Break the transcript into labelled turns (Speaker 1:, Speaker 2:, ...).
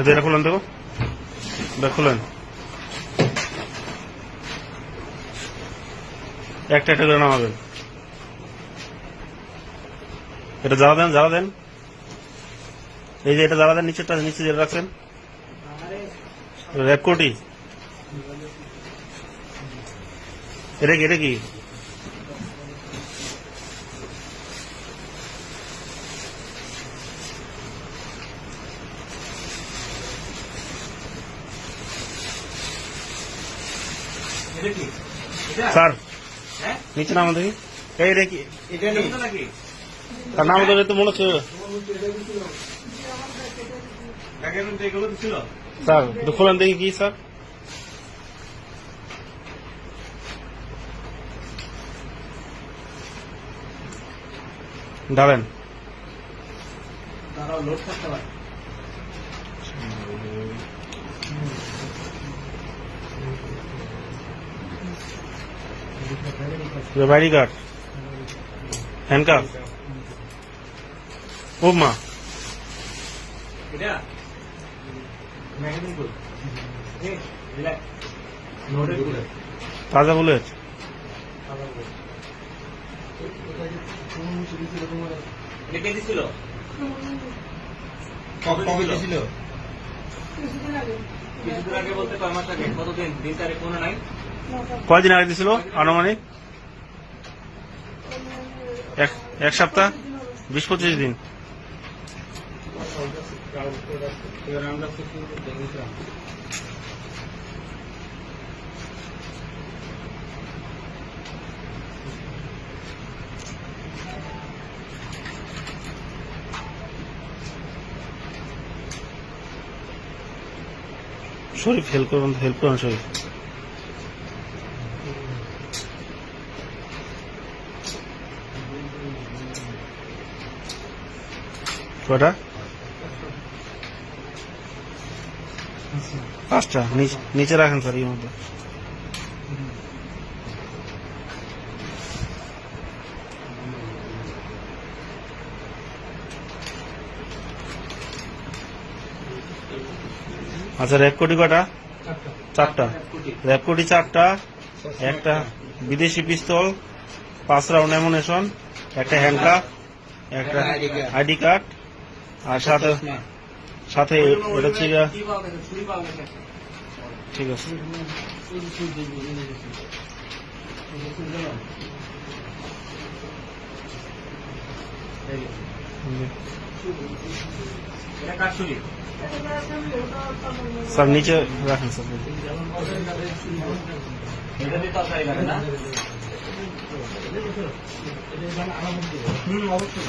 Speaker 1: এটা খুলেন দেখো। এটা খুলেন। একটা একটা করে নামাবেন। এটা জ্বালা দেন জ্বালা দেন। এই যে এটা জ্বালা দেন, নিচেরটা, নিচে যেটা রাখছেন। র্যাপ কোটি এটা কি এটা কি? স্যার।
Speaker 2: হ্যাঁ?
Speaker 1: নিচে নামা দেখি। এই তার নাম ধরে তো মনে হচ্ছে। স্যার খোলেন দেখি কি স্যার? দাঁড়ান।
Speaker 2: তারাও লোড করতে পারে
Speaker 1: বাইডি কার্ড হ্যান্ডকাপ ও মা তাজা বুলেট
Speaker 2: লিখে দিছিল
Speaker 3: কবে দিছিল
Speaker 2: কিছুদিন আগে বলতে কয় মাস কতদিন? দিন তারিখ মনে নাই?
Speaker 1: কয়দিন আগে দিছিল আনুমানিক? এক সপ্তাহ? বিশ পঁচিশ দিন। শরীফ হেল্প করুন হেল্প করুন, শরীফ। কটা পাঁচটা। নিচে রাখেন স্যার এই মধ্যে। আচ্ছা র্যাপ কোটি কটা চারটা। র্যাপ কোটি চারটা একটা বিদেশি পিস্তল পাঁচ রাউন্ড অ্যামুনেশন একটা হ্যান্ডকাপ একটা আইডি কার্ড আর সাথে সাথে এটা হচ্ছে ঠিক আছে।
Speaker 2: ছুরি
Speaker 1: স্যার নিচে রাখেন স্যার।
Speaker 2: এটা দিয়ে তরকারি লাগে না? হুম অবশ্যই।